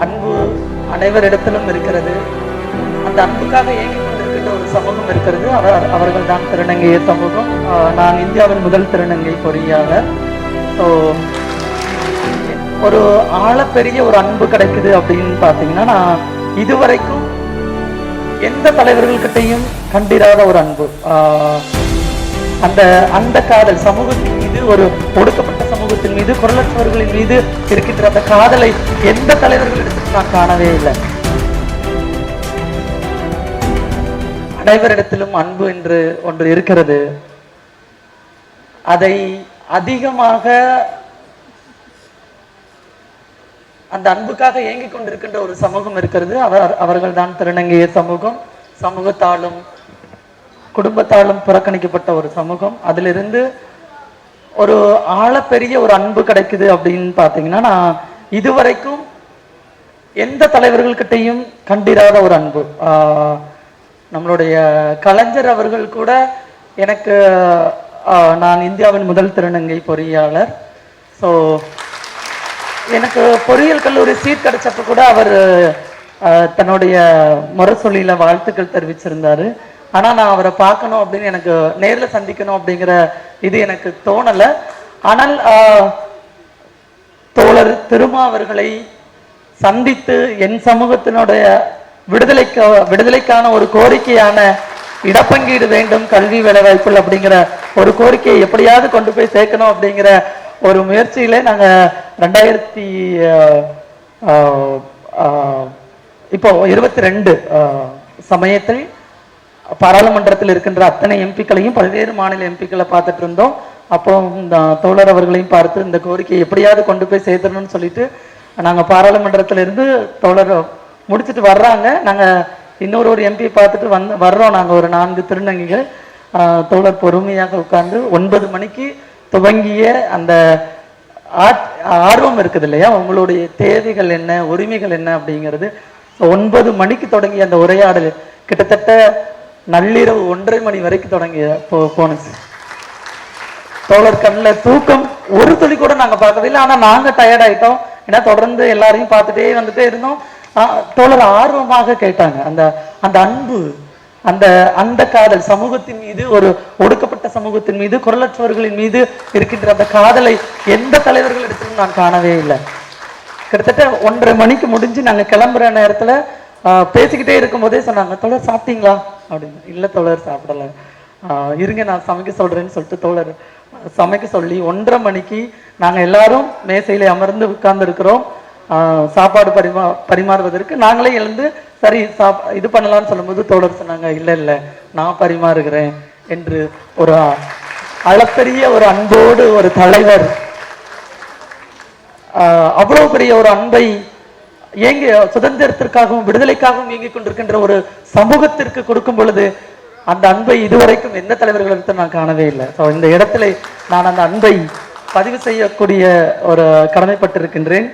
அன்பு அனைவரிடத்திலும் இருக்கிறது. அந்த அன்புக்காக ஏங்கிக் கொண்டிருக்கின்ற ஒரு சமூகம் இருக்கிறது. அவர் அவர்கள் தான் திருநங்கைய சமூகம். ஆஹ் நான் இந்தியாவின் முதல் திருநங்கை பொறியாளர் ஸோ ஒரு ஆழப்பெரிய ஒரு அன்பு கிடைக்குது அப்படின்னு பார்த்தீங்கன்னா நான் இதுவரைக்கும் எந்த தலைவர்கள்கிட்டையும் கண்டிராத ஒரு அன்பு. ஆஹ் அந்த அந்த காதல் சமூகத்தின் மீது ஒரு ஒடுக்கப்பட்ட சமூகத்தின் மீது குரலற்றவர்களின் மீது இருக்கின்ற அந்த காதலை எந்த தலைவர்களிடத்திலும் நான் காணவே இல்லை. அனைவரிடத்திலும் அன்பு என்று ஒன்று இருக்கிறது. அதை அதிகமாக அந்த அன்புக்காக ஏங்கிக் கொண்டிருக்கின்ற ஒரு சமூகம் இருக்கிறது. அவர் அவர்கள் தான் திருநங்கைய சமூகம். சமூகத்தாலும் குடும்பத்தாலும் புறக்கணிக்கப்பட்ட ஒரு சமூகம். அதிலிருந்து ஒரு ஆழப்பெரிய ஒரு அன்பு கிடைக்குது அப்படின்னு பார்த்தீங்கன்னா நான் இதுவரைக்கும் எந்த தலைவர்கள்கிட்டையும் கண்டிராத ஒரு அன்பு. நம்மளுடைய கலைஞர் அவர்கள் கூட எனக்கு நான் இந்தியாவின் முதல் திருநங்கை பொறியாளர். ஸோ எனக்கு பொறியியல் கல்லூரி சீட் கிடைச்சப்ப கூட அவர் தன்னுடைய முரசொலியில் வாழ்த்துக்கள் தெரிவிச்சிருந்தாரு. ஆனா நான் அவரை பார்க்கணும் அப்படின்னு எனக்கு நேர்ல சந்திக்கணும் அப்படிங்கிற இது எனக்கு தோணலை. ஆனால் தோழர் திருமா அவர்களை சந்தித்து என் சமூகத்தினுடைய விடுதலைக்கு விடுதலைக்கான ஒரு கோரிக்கையான இடப்பங்கீடு வேண்டும் கல்வி வேலைவாய்ப்புகள் அப்படிங்கிற ஒரு கோரிக்கையை எப்படியாவது கொண்டு போய் சேர்க்கணும் அப்படிங்கிற ஒரு முயற்சியில நாங்க ரெண்டாயிரத்தி ஆஹ், இப்போ இருபத்தி ரெண்டு சமயத்தில் பாராளுமன்றத்தில் இருக்கின்ற அத்தனை எம்பிக்களையும் பல்வேறு மாநில எம்பிக்களை பார்த்துட்டு இருந்தோம். அப்போ இந்த தோழர் அவர்களையும் பார்த்து இந்த கோரிக்கையை எப்படியாவது கொண்டு போய் சேர்த்துடணும்னு சொல்லிட்டு நாங்கள் பாராளுமன்றத்திலிருந்து தோழர் முடிச்சுட்டு வர்றாங்க. நாங்கள் இன்னொரு ஒரு எம்பி பார்த்துட்டு வந்து வர்றோம். நாங்கள் ஒரு நான்கு திருநங்கைகள். தோழர் பொறுமையாக உட்கார்ந்து ஒன்பது மணிக்கு துவங்கிய அந்த ஆட்- ஆர்வம் இருக்குது இல்லையா? உங்களுடைய தேவைகள் என்ன உரிமைகள் என்ன அப்படிங்கிறது. ஒன்பது மணிக்கு தொடங்கிய அந்த உரையாடல் கிட்டத்தட்ட நள்ளிரவு ஒன்றரை மணி வரைக்கும் தொடங்கிய போ போனுச்சு தோழர் கண்ணில் தூக்கம் ஒரு துளி கூட நாங்க பார்க்கவே இல்லை. ஆனா நாங்க டயர்ட் ஆயிட்டோம். ஏன்னா தொடர்ந்து எல்லாரையும் பார்த்துட்டே வந்துட்டே இருந்தோம். தோழர் ஆர்வமாக கேட்டாங்க. அந்த அந்த அன்பு அந்த அந்த காதல் சமூகத்தின் மீது ஒரு ஒடுக்கப்பட்ட சமூகத்தின் மீது குரலற்றவர்களின் மீது இருக்கின்ற அந்த காதலை எந்த தலைவர்கள் தலைவர்களிடத்திலும் நான் காணவே இல்லை. கிட்டத்தட்ட ஒன்றரை மணிக்கு முடிஞ்சு நாங்க கிளம்புற நேரத்துல ஆஹ், பேசிக்கிட்டே இருக்கும்போதே சொன்னாங்க தோழர் சாப்பிட்டீங்களா? அப்படின்னு. இல்ல தோழர் சாப்பிடல. இருங்க நான் சமைக்க சொல்றேன்னு சொல்லிட்டு தோழர் சமைக்க சொல்லி ஒன்றரை மணிக்கு நாங்க எல்லாரும் மேசையில் அமர்ந்து உட்கார்ந்து இருக்கிறோம் சாப்பாடு பரிமா பரிமாறுவதற்கு. நாங்களே எழுந்து சரி சாப் இது பண்ணலாம்னு சொல்லும்போது தோழர் சொன்னாங்க இல்ல இல்ல நான் பரிமாறுகிறேன் என்று ஒரு அளப்பெரிய ஒரு அன்போடு ஒரு தலைவர் ஆஹ் அவ்வளவு பெரிய ஒரு அன்பை ஏங்கி சுதந்திரத்திற்காகவும் விடுதலைக்காகவும் இயங்கிக் கொண்டிருக்கின்ற ஒரு சமூகத்திற்கு கொடுக்கும் பொழுது அந்த அன்பை இதுவரைக்கும் எந்த தலைவர்களிடத்தில் நான் காணவே இல்லை. ஸோ இந்த இடத்துல நான் அந்த அன்பை பதிவு செய்யக்கூடிய ஒரு கடமைப்பட்டிருக்கின்றேன்.